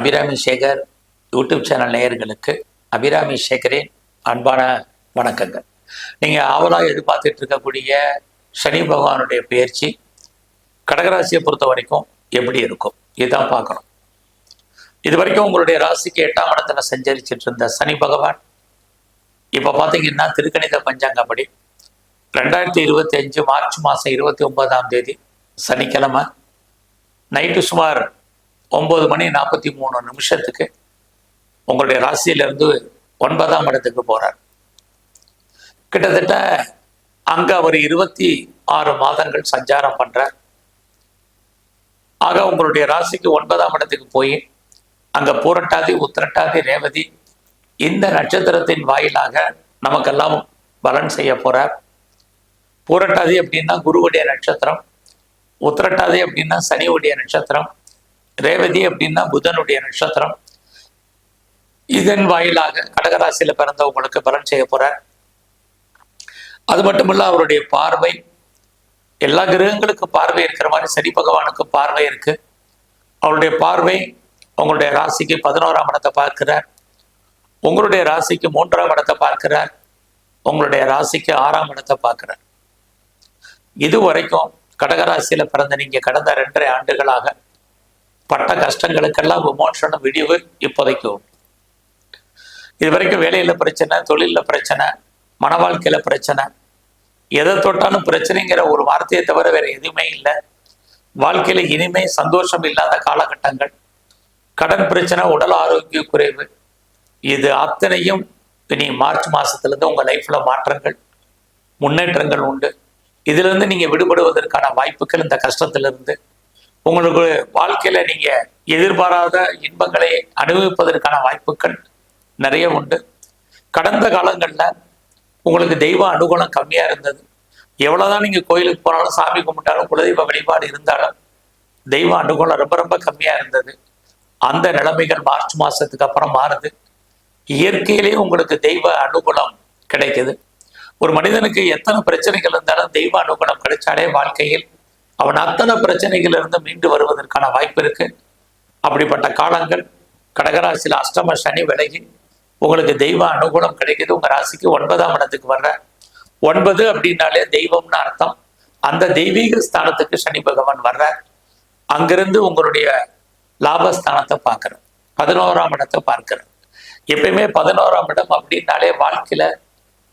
Abirami Sekar YouTube channel நேயர்களுக்கு அபிராமி சேகரின் அன்பான வணக்கங்கள். நீங்கள் ஆவலாக எதிர்பார்த்துட்டு இருக்கக்கூடிய சனி பகவானுடைய பயிற்சி கடகராசியை பொறுத்த வரைக்கும் எப்படி இருக்கும்? இதுதான் பார்க்கணும். இது வரைக்கும் உங்களுடைய ராசிக்கு எட்டாம் இடத்துல சஞ்சரிச்சிட்டு இருந்த சனி பகவான் இப்போ பார்த்தீங்கன்னா திருக்கணித பஞ்சாங்கப்படி ரெண்டாயிரத்தி இருபத்தி அஞ்சு மார்ச் மாதம் இருபத்தி ஒன்பதாம் தேதி சனிக்கிழமை. நைட்டு சுமார் ஒம்பது மணி நாற்பத்தி மூணு நிமிஷத்துக்கு உங்களுடைய ராசியிலிருந்து ஒன்பதாம் இடத்துக்கு போகிறார் கிட்டத்தட்ட அங்க அவர் இருபத்தி ஆறு மாதங்கள் சஞ்சாரம் பண்றார். ஆக உங்களுடைய ராசிக்கு ஒன்பதாம் இடத்துக்கு போய் அங்க பூரட்டாதி உத்திரட்டாதி ரேவதி இந்த நட்சத்திரத்தின் வாயிலாக நமக்கெல்லாம் பலன் செய்ய போகிறார் பூரட்டாதி அப்படின்னா குருவுடைய நட்சத்திரம் உத்திரட்டாதி அப்படின்னா சனியுடைய நட்சத்திரம் ரேவதி அப்படின்னா புதனுடைய நட்சத்திரம். இதன் வாயிலாக கடகராசியில பிறந்தவங்களுக்கு பலன் செய்ய போறார். அது மட்டுமல்ல அவருடைய பார்வை எல்லா கிரகங்களுக்கு பார்வை இருக்கிற மாதிரி சனி பகவானுக்கு பார்வை இருக்கு. அவருடைய பார்வை உங்களுடைய ராசிக்கு பதினோராம் இடத்தை பார்க்கிறார். உங்களுடைய ராசிக்கு மூன்றாம் இடத்தை பார்க்கிறார். உங்களுடைய ராசிக்கு ஆறாம் இடத்தை பார்க்கிறார். இது வரைக்கும் கடகராசியில பிறந்த நீங்க கடந்த ரெண்டரை ஆண்டுகளாக பட்ட கஷ்டங்களுக்கெல்லாம் விமோசனம் விடிவு இப்போதைக்கு உண்டு. இது வரைக்கும் வேலையில் பிரச்சனை தொழிலில் பிரச்சனை மன வாழ்க்கையில் பிரச்சனை. எதை தொட்டாலும் பிரச்சனைங்கிற ஒரு வார்த்தையை தவிர வேற எதுவுமே இல்லை. வாழ்க்கையில் இனிமே சந்தோஷம் இல்லாத காலகட்டங்கள். கடன் பிரச்சனை உடல் ஆரோக்கிய குறைவு. இது அத்தனையும் இனி மார்ச் மாதத்துலேருந்து உங்கள் லைஃப்பில் மாற்றங்கள் முன்னேற்றங்கள் உண்டு. இதிலிருந்து நீங்கள் விடுபடுவதற்கான வாய்ப்புகள் இந்த கஷ்டத்திலிருந்து உங்களுக்கு வாழ்க்கையில நீங்க எதிர்பாராத இன்பங்களை அனுபவிப்பதற்கான வாய்ப்புகள் நிறைய உண்டு. கடந்த காலங்கள்ல உங்களுக்கு தெய்வ அனுகூலம் கம்மியா இருந்தது. எவ்வளவுதான் நீங்க கோயிலுக்கு போனாலும் சாமி கும்பிட்டாலும் குலதெய்வ வழிபாடு இருந்தாலும் தெய்வ அனுகூலம் ரொம்ப ரொம்ப கம்மியா இருந்தது. அந்த நிலைமைகள் மார்ச் மாசத்துக்கு அப்புறம் மாறுது. இயற்கையிலேயே உங்களுக்கு தெய்வ அனுகூலம் கிடைக்குது. ஒரு மனிதனுக்கு எத்தனை பிரச்சனைகள் இருந்தாலும் தெய்வ அனுகூலம் கிடைச்சாலே வாழ்க்கையில் அவன் அத்தனை பிரச்சனைகளிலிருந்து மீண்டு வருவதற்கான வாய்ப்பு இருக்கு. அப்படிப்பட்ட காலங்கள் கடகராசியில் அஷ்டம சனி விலகி உங்களுக்கு தெய்வ அனுகூலம் கிடைக்குது. உங்கள் ராசிக்கு ஒன்பதாம் இடத்துக்கு வர்ற. ஒன்பது அப்படின்னாலே தெய்வம்னு அர்த்தம். அந்த தெய்வீக ஸ்தானத்துக்கு சனி பகவான் வர்ற. அங்கிருந்து உங்களுடைய லாபஸ்தானத்தை பார்க்குறேன் பதினோராம் இடத்தை பார்க்கிறேன் எப்பயுமே பதினோராம் இடம் அப்படின்னாலே வாழ்க்கையில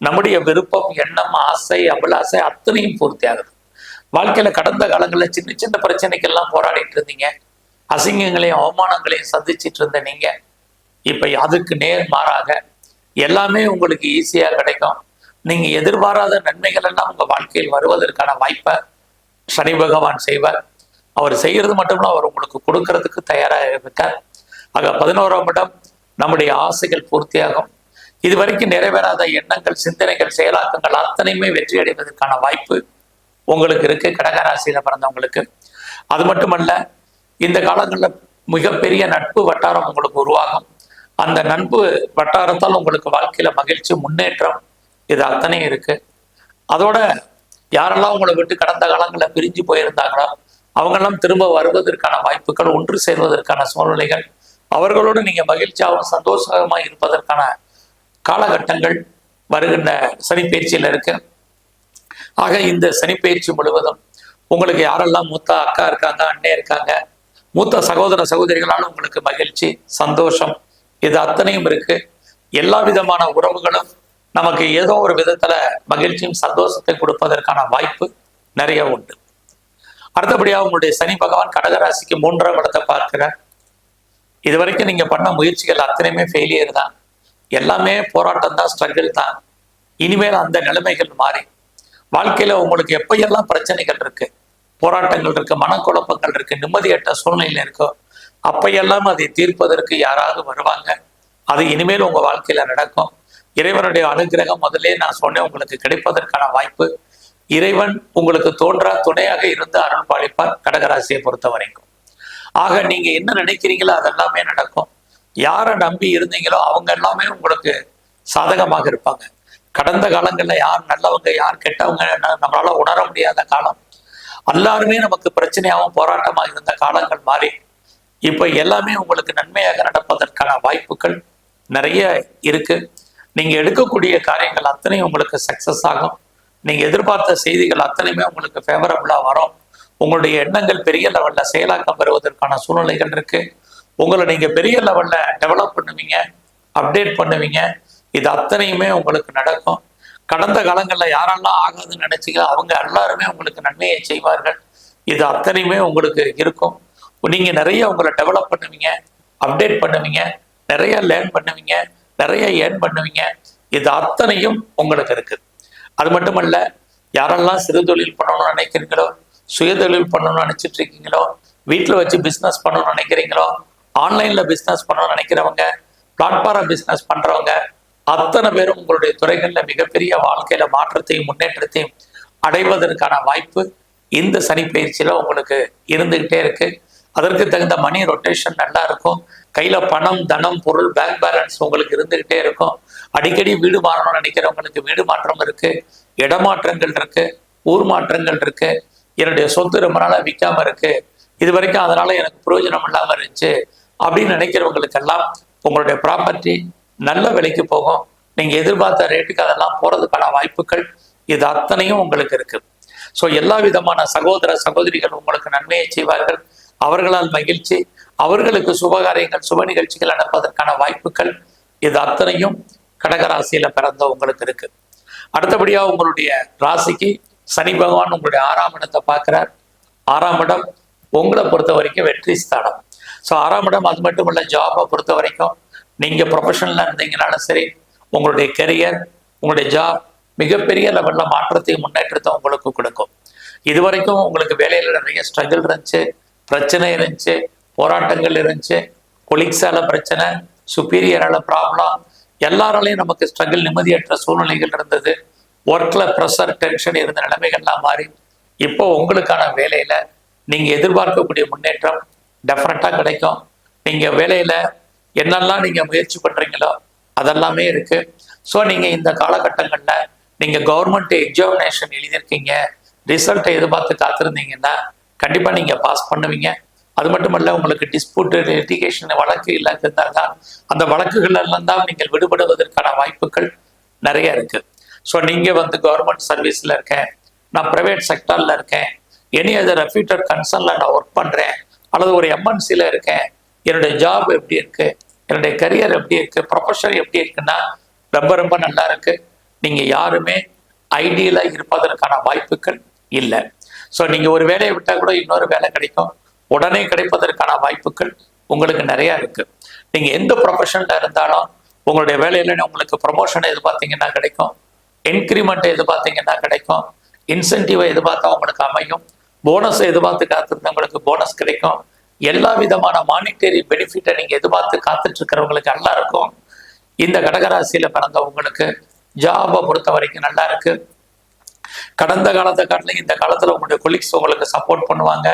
நம்முடைய விருப்பம் எண்ணம் ஆசை அபிலாசை அத்தனையும் பூர்த்தி ஆகுது வாழ்க்கையில கடந்த காலங்களில் சின்ன சின்ன பிரச்சனைக்கெல்லாம் போராடிட்டு இருந்தீங்க. அசிங்கங்களையும் அவமானங்களையும் சந்திச்சிட்டு இருந்த நீங்க. இப்ப அதுக்கு நேர் மாறாக எல்லாமே உங்களுக்கு ஈஸியா கிடைக்கும். நீங்க எதிர்பாராத நன்மைகள் எல்லாம் உங்க வாழ்க்கையில் வருவதற்கான வாய்ப்பை சனி பகவான் செய்வார். அவர் செய்யறது மட்டும்ல அவர் உங்களுக்கு கொடுக்கறதுக்கு தயாராக இருக்கார். ஆக பதினோராம் இடம் நம்முடைய ஆசைகள் பூர்த்தியாகும். இது வரைக்கும் நிறைவேறாத எண்ணங்கள் சிந்தனைகள் செயலாக்கங்கள் அத்தனையுமே வெற்றி அடைவதற்கான வாய்ப்பு உங்களுக்கு இருக்கு கடகராசியில பிறந்தவங்களுக்கு. அது மட்டுமல்ல இந்த காலங்களில் மிகப்பெரிய நட்பு வட்டாரம் உங்களுக்கு உருவாகும். அந்த நட்பு வட்டாரத்தால் உங்களுக்கு வாழ்க்கையில மகிழ்ச்சி முன்னேற்றம் இது அத்தனையும் இருக்கு. அதோட யாரெல்லாம் உங்களை விட்டு கடந்த காலங்களில் பிரிஞ்சு போயிருந்தாங்களோ அவங்கெல்லாம் திரும்ப வருவதற்கான வாய்ப்புகள் ஒன்று சேர்வதற்கான சூழ்நிலைகள் அவர்களோடு நீங்க மகிழ்ச்சியாகவும் சந்தோஷமாக இருப்பதற்கான காலகட்டங்கள் வருகின்ற சனிப்பயிற்சியில் இருக்கு. ஆக இந்த சனிப்பயிற்சி முழுவதும் உங்களுக்கு யாரெல்லாம் மூத்த அக்கா இருக்காங்க அண்ணே இருக்காங்க மூத்த சகோதர சகோதரிகளால் உங்களுக்கு மகிழ்ச்சி சந்தோஷம் இது அத்தனையும் இருக்கு. எல்லா விதமான உறவுகளும் நமக்கு ஏதோ ஒரு விதத்துல மகிழ்ச்சியும் சந்தோஷத்தை கொடுப்பதற்கான வாய்ப்பு நிறைய உண்டு. அடுத்தபடியாக உங்களுடைய சனி பகவான் கடகராசிக்கு மூன்றாம் இடத்தை பார்க்கிறார். இது வரைக்கும் நீங்க பண்ண முயற்சிகள் அத்தனையுமே ஃபெயிலியர் தான். எல்லாமே போராட்டம் தான் ஸ்ட்ரகிள் தான். இனிமேல் அந்த நிலைமைகள் மாறி வாழ்க்கையில உங்களுக்கு எப்பயெல்லாம் பிரச்சனைகள் இருக்கு? போராட்டங்கள் இருக்கு மனக்குழப்பங்கள் இருக்கு நிம்மதியற்ற சூழ்நிலை இருக்கோ அப்பையெல்லாம் அதை தீர்ப்பதற்கு யாராவது வருவாங்க? அது இனிமேல் உங்க வாழ்க்கையில நடக்கும். இறைவனுடைய அனுகிரகம் முதல்ல நான் சொன்னேன் உங்களுக்கு கிடைப்பதற்கான வாய்ப்பு. இறைவன் உங்களுக்கு தோன்றா துணையாக இருந்து அருள் பாலிப்பார் கடகராசியை பொறுத்த வரைக்கும் ஆக நீங்க என்ன நினைக்கிறீங்களோ அதெல்லாமே நடக்கும். யாரை நம்பி இருந்தீங்களோ அவங்க எல்லாமே உங்களுக்கு சாதகமாக இருப்பாங்க. கடந்த காலங்களில் யார் நல்லவங்க யார் கெட்டவங்க நம்மளால உணர முடியாத காலம். எல்லாருமே நமக்கு பிரச்சனையாகவும் போராட்டமாக இருந்த காலங்கள் மாறி இப்போ எல்லாமே உங்களுக்கு நன்மையாக நடப்பதற்கான வாய்ப்புகள் நிறைய இருக்கு. நீங்க எடுக்கக்கூடிய காரியங்கள் அத்தனையும் உங்களுக்கு சக்சஸ் ஆகும். நீங்க எதிர்பார்த்த செய்திகள் அத்தனையுமே உங்களுக்கு ஃபேவரபுளா வரும். உங்களுடைய எண்ணங்கள் பெரிய லெவல்ல செயலாக்கம் பெறுவதற்கான சூழ்நிலைகள் இருக்கு. உங்களை நீங்க பெரிய லெவல்ல டெவலப் பண்ணுவீங்க அப்டேட் பண்ணுவீங்க. இது அத்தனையுமே உங்களுக்கு நடக்கும். கடந்த காலங்களில் யாரெல்லாம் ஆகாதுன்னு நினைச்சீங்களோ அவங்க எல்லாருமே உங்களுக்கு நன்மையை செய்வார்கள். இது அத்தனையுமே உங்களுக்கு இருக்கும். நீங்கள் நிறைய உங்களை டெவலப் பண்ணுவீங்க அப்டேட் பண்ணுவீங்க நிறைய லேர்ன் பண்ணுவீங்க நிறைய ஏர்ன் பண்ணுவீங்க. இது அத்தனையும் உங்களுக்கு இருக்குது. அது மட்டுமல்ல யாரெல்லாம் சிறு தொழில் பண்ணணும்னு நினைக்கிறீங்களோ சுய தொழில் பண்ணணும்னு நினச்சிட்டு இருக்கீங்களோ வீட்டில் வச்சு பிஸ்னஸ் பண்ணணும்னு நினைக்கிறீங்களோ ஆன்லைனில் பிஸ்னஸ் பண்ணணும்னு நினைக்கிறவங்க பிளாட்ஃபாரம் பிஸ்னஸ் பண்ணுறவங்க அத்தனை பேரும் உங்களுடைய துறைகளில் மிகப்பெரிய வாழ்க்கையில மாற்றத்தையும் முன்னேற்றத்தையும் அடைவதற்கான வாய்ப்பு இந்த சனி பயிற்சியில உங்களுக்கு இருந்துகிட்டே இருக்கு. அதற்கு தகுந்த மணி ரொட்டேஷன் நல்லா இருக்கும். கையில பணம் தனம் பொருள் பேங்க் பேலன்ஸ் உங்களுக்கு இருந்துகிட்டே இருக்கும். அடிக்கடி வீடு மாறணும்னு நினைக்கிறவங்களுக்கு வீடு மாற்றம் இருக்கு. இடமாற்றங்கள் இருக்கு. ஊர் மாற்றங்கள் இருக்கு. என்னுடைய சொத்து ரொம்ப நாளாக விற்காம இருக்கு. இது வரைக்கும் அதனால எனக்கு பிரயோஜனம் இல்லாமல் இருந்துச்சு அப்படின்னு நினைக்கிறவங்களுக்கெல்லாம் உங்களுடைய ப்ராப்பர்ட்டி நல்ல விலைக்கு போகும். நீங்க எதிர்பார்த்த ரேட்டுக்கு அதெல்லாம் போறதுக்கான வாய்ப்புகள் இது அத்தனையும் உங்களுக்கு இருக்கு. ஸோ எல்லா விதமான சகோதர சகோதரிகள் உங்களுக்கு நன்மையை செய்வார்கள். அவர்களால் மகிழ்ச்சி அவர்களுக்கு சுபகாரியங்கள் சுப நிகழ்ச்சிகள் நடப்பதற்கான வாய்ப்புகள் இது அத்தனையும் கடகராசியில பிறந்த உங்களுக்கு இருக்கு. அடுத்தபடியா உங்களுடைய ராசிக்கு சனி பகவான் உங்களுடைய ஆறாம் இடத்தை பார்க்கிறார். ஆறாம் இடம் உங்களை பொறுத்த வரைக்கும் வெற்றி ஸ்தானம். ஸோ ஆறாம் இடம் அது மட்டும் இல்ல ஜாபை பொறுத்த வரைக்கும் நீங்கள் ப்ரொஃபஷனலாக இருந்தீங்கனாலும் சரி உங்களுடைய கெரியர் உங்களுடைய ஜாப் மிகப்பெரிய லெவலில் மாற்றத்தையும் முன்னேற்றத்தை உங்களுக்கு கொடுக்கும். இது வரைக்கும் உங்களுக்கு வேலையில் நிறைய ஸ்ட்ரகிள் இருந்துச்சு பிரச்சனை இருந்துச்சு போராட்டங்கள் இருந்துச்சு கொலிக்ஸால பிரச்சனை சுப்பீரியரால ப்ராப்ளம் எல்லாராலையும் நமக்கு ஸ்ட்ரகிள் நிம்மதியற்ற சூழ்நிலைகள் இருந்தது ஒர்க்கில் ப்ரெஷர் டென்ஷன் இருந்த நிலைமைகள்லாம் மாறி இப்போ உங்களுக்கான வேலையில் நீங்கள் எதிர்பார்க்கக்கூடிய முன்னேற்றம் டெஃபினட்டா கிடைக்கும். நீங்கள் வேலையில் என்னெல்லாம் நீங்க முயற்சி பண்றீங்களோ அதெல்லாமே இருக்கு. ஸோ நீங்க இந்த காலகட்டங்கள்ல நீங்க கவர்மெண்ட் எக்ஸாமினேஷன் எழுதியிருக்கீங்க ரிசல்ட்டை எதிர்பார்த்து காத்திருந்தீங்கன்னா கண்டிப்பா நீங்க பாஸ் பண்ணுவீங்க. அது மட்டுமல்ல உங்களுக்கு டிஸ்பியூட் லிட்டிகேஷன் வழக்கு இல்லாத இருந்தால் தான் அந்த வழக்குகளெல்லாம் தான் நீங்கள் விடுபடுவதற்கான வாய்ப்புகள் நிறைய இருக்கு. ஸோ நீங்க வந்து கவர்மெண்ட் சர்வீஸ்ல இருக்கேன் நான் பிரைவேட் செக்டர்ல இருக்கேன் எனி அதர் ரெஃப்யூட்டட் கன்சர்ன்ல நான் ஒர்க் பண்றேன் அல்லது ஒரு எம்என்சியில் இருக்கேன் என்னுடைய ஜாப் எப்படி இருக்கு என்னுடைய கரியர் எப்படி இருக்கு? ப்ரொஃபஷன் எப்படி இருக்குன்னா ரொம்ப ரொம்ப நல்லா இருக்கு. நீங்க யாருமே ஐடியலாக இருப்பதற்கான வாய்ப்புகள் இல்லை. ஸோ நீங்க ஒரு வேலையை விட்டா கூட இன்னொரு வேலை கிடைக்கும். உடனே கிடைப்பதற்கான வாய்ப்புகள் உங்களுக்கு நிறைய இருக்கு. நீங்க எந்த ப்ரொஃபஷன்ல இருந்தாலும் உங்களுடைய வேலையில உங்களுக்கு ப்ரொமோஷன் எது பார்த்தீங்கன்னா கிடைக்கும். இன்க்ரிமெண்ட் எது பார்த்தீங்கன்னா கிடைக்கும் இன்சென்டிவ் எதிர்பார்த்தா உங்களுக்கு அமையும். போனஸ் எதிர்பார்த்து காத்திருந்தவங்களுக்கு போனஸ் கிடைக்கும். எல்லா விதமான மானிட்டரி பெனிஃபிட்டை நீங்கள் எதிர்பார்த்து காத்துட்டு இருக்கிறவங்களுக்கு நல்லா இருக்கும். இந்த கடகராசியில் பிறந்தவங்களுக்கு ஜாபை பொறுத்த வரைக்கும் நல்லா இருக்கு. கடந்த காலத்தை காட்டிலும் இந்த காலத்தில் உங்களுடைய கொலீக்ஸ் உங்களுக்கு சப்போர்ட் பண்ணுவாங்க.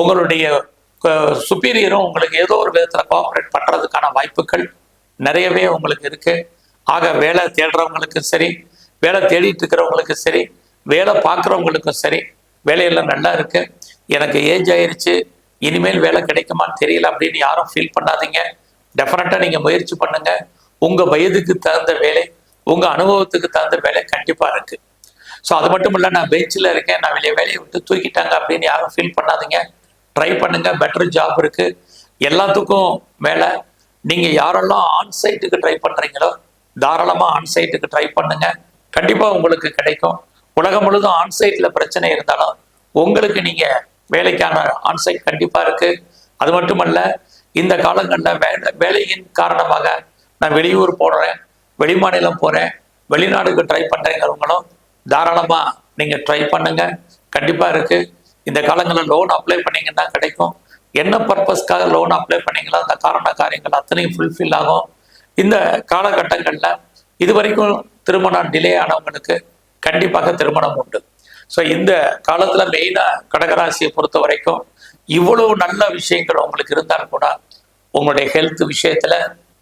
உங்களுடைய சுப்பீரியரும் உங்களுக்கு ஏதோ ஒரு விதத்தில் கோஆப்ரேட் பண்ணுறதுக்கான வாய்ப்புகள் நிறையவே உங்களுக்கு இருக்கு. ஆக வேலை தேடுறவங்களுக்கும் சரி வேலை தேடிட்டு இருக்கிறவங்களுக்கும் சரி வேலை பார்க்குறவங்களுக்கும் சரி வேலையெல்லாம் நல்லா இருக்கு. எனக்கு ஏஜ் ஆயிடுச்சு இனிமேல் வேலை கிடைக்குமான்னு தெரியல அப்படின்னு யாரும் ஃபீல் பண்ணாதீங்க. டெஃபினட்டா நீங்க முயற்சி பண்ணுங்க. உங்க வயதுக்கு தகுந்த வேலை உங்க அனுபவத்துக்கு தகுந்த வேலை கண்டிப்பா இருக்கு. ஸோ அது மட்டும் இல்லை நான் பெஞ்சில் இருக்கேன் நான் வெளியே வேலையை விட்டு தூக்கிட்டாங்க அப்படின்னு யாரும் ஃபீல் பண்ணாதீங்க. ட்ரை பண்ணுங்க பெட்டர் ஜாப் இருக்கு. எல்லாத்துக்கும் மேலே நீங்க யாரெல்லாம் ஆன் சைட்டுக்கு ட்ரை பண்றீங்களோ தாராளமாக ஆன் சைட்டுக்கு ட்ரை பண்ணுங்க. கண்டிப்பாக உங்களுக்கு கிடைக்கும். உலகம் முழுதும் ஆன் பிரச்சனை இருந்தாலும் உங்களுக்கு நீங்கள் வேலைக்கான ஆன்சைட் கண்டிப்பாக கண்டிப்பா இருக்கு. அது மட்டுமல்ல இந்த காலங்களில் வேலை வேலையின் காரணமாக நான் வெளியூர் போடுறேன் வெளிமாநிலம் போறேன் வெளிநாடுக்கு ட்ரை பண்றேங்கிறவங்களும் தாராளமா நீங்க ட்ரை பண்ணுங்க. கண்டிப்பா இருக்கு. இந்த காலங்களில் லோன் அப்ளை பண்ணீங்கன்னா கிடைக்கும். என்ன பர்பஸ்க்காக லோன் அப்ளை பண்ணீங்களோ அந்த காரண காரியங்கள் அத்தனையும் ஃபுல்ஃபில் ஆகும். இந்த காலகட்டங்களில் இது வரைக்கும் திருமணம் டிலே ஆனவங்களுக்கு கண்டிப்பாக திருமணம் உண்டு. ஸோ இந்த காலத்துல மெயினா கடகராசியை பொறுத்த வரைக்கும் இவ்வளவு நல்ல விஷயங்கள் உங்களுக்கு இருந்தாலும் கூட உங்களுடைய ஹெல்த் விஷயத்துல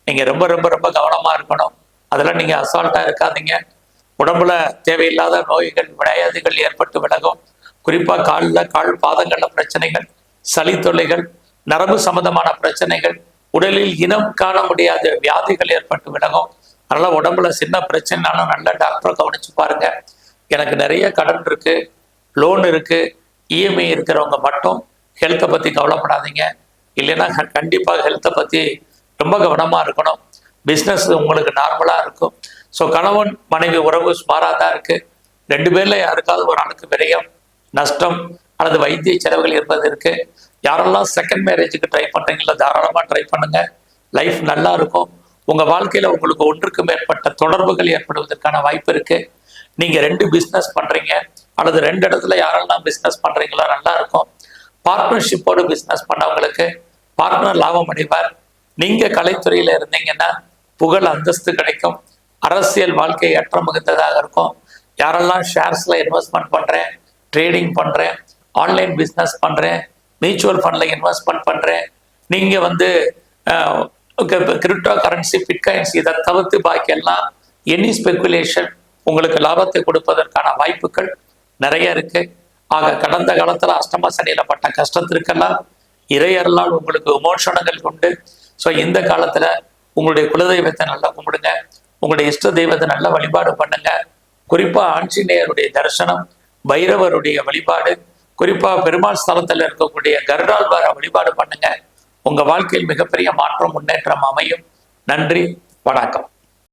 நீங்க ரொம்ப ரொம்ப ரொம்ப கவனமா இருக்கணும். அதெல்லாம் நீங்க அசால்ட்டா இருக்காதீங்க. உடம்புல தேவையில்லாத நோய்கள் விளையாதுகள் ஏற்பட்டு விலகும். குறிப்பா காலில் கால் பாதங்கள்ல பிரச்சனைகள் சளி தொல்லைகள் நரம்பு சம்பந்தமான பிரச்சனைகள் உடலில் இனம் காண முடியாத வியாதிகள் ஏற்பட்டு விலகும். அதனால உடம்புல சின்ன பிரச்சனைனாலும் நல்ல டாக்டரை கவனிச்சு பாருங்க. எனக்கு நிறைய கடன் இருக்கு லோன் இருக்கு இஎம்ஐ இருக்கிறவங்க மட்டும் ஹெல்த்தை பத்தி கவலைப்படாதீங்க. இல்லைன்னா கண்டிப்பாக ஹெல்த்தை பத்தி ரொம்ப கவனமாக இருக்கணும். பிஸ்னஸ் உங்களுக்கு நார்மலாக இருக்கும். ஸோ கணவன் மனைவி உறவு சுமாராக தான் இருக்குது ரெண்டு பேரில் யாருக்காவது ஒரு ஆளுக்கு விரயம் நஷ்டம் அல்லது வைத்திய செலவுகள் இருப்பது இருக்குது யாரெல்லாம் செகண்ட் மேரேஜுக்கு ட்ரை பண்ணுறீங்களோ தாராளமாக ட்ரை பண்ணுங்கள் லைஃப் நல்லா இருக்கும். உங்கள் வாழ்க்கையில் உங்களுக்கு ஒன்றுக்கு மேற்பட்ட தொடர்புகள் ஏற்படுவதற்கான வாய்ப்பு இருக்குது நீங்க ரெண்டு பிசினஸ் பண்றீங்க அல்லது ரெண்டு இடத்துல யாரெல்லாம் பிசினஸ் பண்றீங்களோ நல்லா இருக்கும் பார்ட்னர்ஷிப்போடு பிசினஸ் பண்ணவங்களுக்கு பார்ட்னர் லாபம் அடைவார். நீங்க கலைத்துறையில இருந்தீங்கன்னா புகழ் அந்தஸ்து கிடைக்கும். அரசியல் வாழ்க்கை ஏற்ற மிகுந்ததாக இருக்கும். யாரெல்லாம் ஷேர்ஸ்ல இன்வெஸ்ட்மெண்ட் பண்றேன் ட்ரேடிங் பண்றேன் ஆன்லைன் பிஸ்னஸ் பண்றேன் மியூச்சுவல் ஃபண்ட்ல இன்வெஸ்ட்மெண்ட் பண்றேன் நீங்க வந்து கிரிப்டோ கரன்சி பிட்காயின்ஸ் இதை தவிர்த்து பாக்கி எல்லாம் எனி ஸ்பெகுலேஷன் உங்களுக்கு லாபத்தை கொடுப்பதற்கான வாய்ப்புகள் நிறைய இருக்கு. ஆக கடந்த காலத்துல அஷ்டம சனியில பட்ட கஷ்டத்திற்கெல்லாம் இறையர்களால் உங்களுக்கு விமோசனங்கள் உண்டு. ஸோ இந்த காலத்துல உங்களுடைய குலதெய்வத்தை நல்லா கும்பிடுங்க. உங்களுடைய இஷ்ட தெய்வத்தை நல்லா வழிபாடு பண்ணுங்க. குறிப்பா ஆஞ்சநேயருடைய தரிசனம் பைரவருடைய வழிபாடு குறிப்பா பெருமாள் ஸ்தலத்தில் இருக்கக்கூடிய கருடாழ்வார வழிபாடு பண்ணுங்க. உங்க வாழ்க்கையில் மிகப்பெரிய மாற்றம் முன்னேற்றம் அமையும். நன்றி வணக்கம்.